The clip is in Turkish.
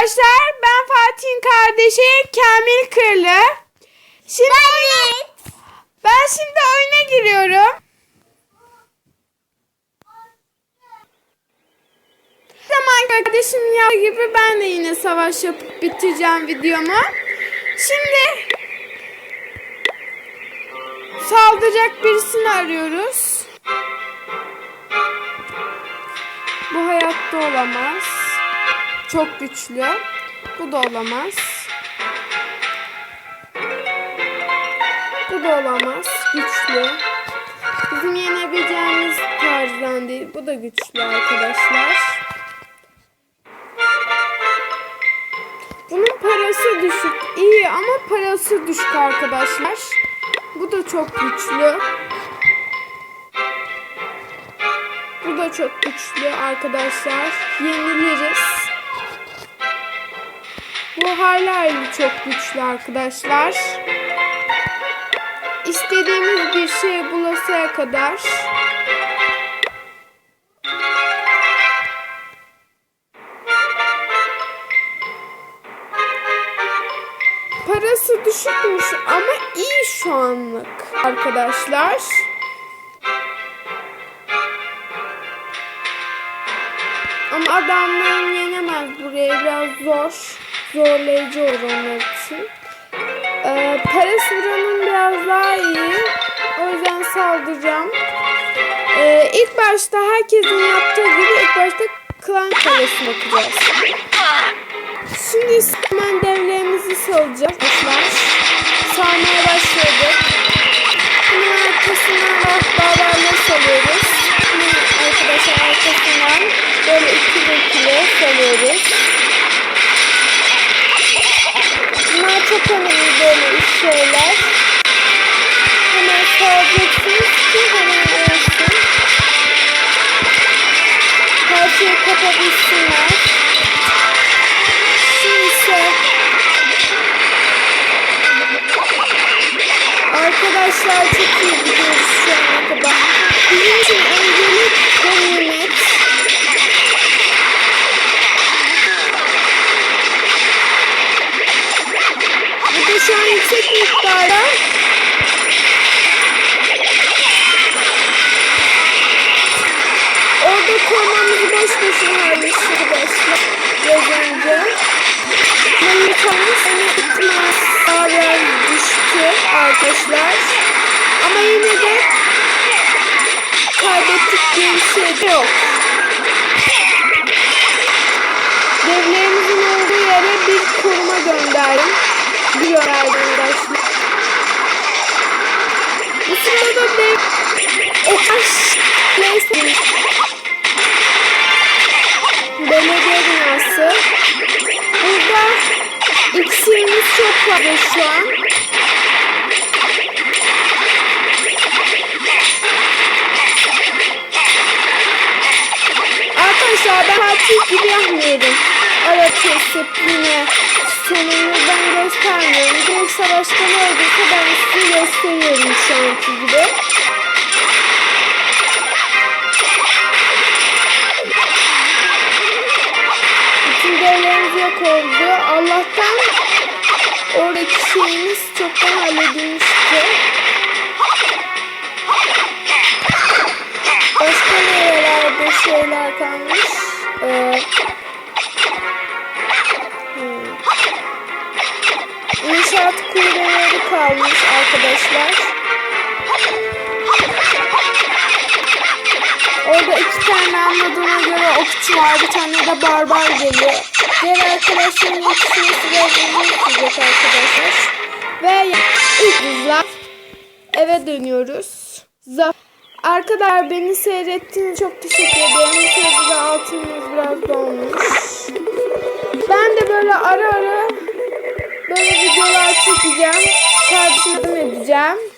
arkadaşlar. Ben Fatih'in kardeşi Kamil Kırlı. Şimdi oyuna- ben şimdi oyuna giriyorum. Zaman kardeşim ya gibi ben de yine savaş yapıp bitireceğim videomu. Şimdi saldıracak birisini arıyoruz. Bu hayatta olamaz. Çok güçlü. Bu da olamaz. Bu da olamaz. Güçlü. Bizim yenebileceğimiz tarzdan değil. Bu da güçlü arkadaşlar. Bunun parası düşük. İyi ama parası düşük arkadaşlar. Bu da çok güçlü. Bu da çok güçlü arkadaşlar. Yeniliriz. Hala hayli çok güçlü arkadaşlar. İstediğimiz bir şey bulasaya kadar parası düşükmüş ama iyi şu anlık arkadaşlar. Ama adamların yenemez buraya biraz zor. Zorlayıcı olur onlar için. Ee, Paris buranın biraz daha iyi. O yüzden saldıracağım. Ee, ilk başta herkesin yaptığı gibi ilk başta klan kalesine bakacağız. Şimdi hemen devlerimizi salacağız. Salmaya başladık. Hemen arkasından rahbarlarla salıyoruz. Hemen arkadaşlar arkasından Arkadaşlar çok iyi gidiyoruz kaybettik diye bir şey. Devlerimizin olduğu yere bir koruma gönderdim. Bir gönderdim arkadaşlar. Bu sırada dev... O aş... Neyse. Belediye binası. Burada iksirimiz çok fazla şu an. Ben tatil gibi yapmıyorum. Ara kesip yine sonunu ben göstermiyorum. Direkt savaşta ne olduysa ben size gösteriyorum şu anki gibi. Bütün devlerimiz yok oldu. Allah'tan oradaki şeyimiz çoktan halledilmişti. Başka nerelerde şeyler kalmış? Ee, hmm. İnşaat kuyruğları kalmış arkadaşlar. Orada iki tane anladığıma göre okçu var. Bir tane de barbar geliyor. Diğer arkadaşların yetişmesi biraz uzun sürecek arkadaşlar. Ve ilk hızla eve dönüyoruz. Zaf Arkadaşlar beni seyrettiğiniz çok teşekkür ederim. Bu sırada altınımız biraz dolmuş. Ben de böyle ara ara böyle videolar çekeceğim. Kardeşime edeceğim.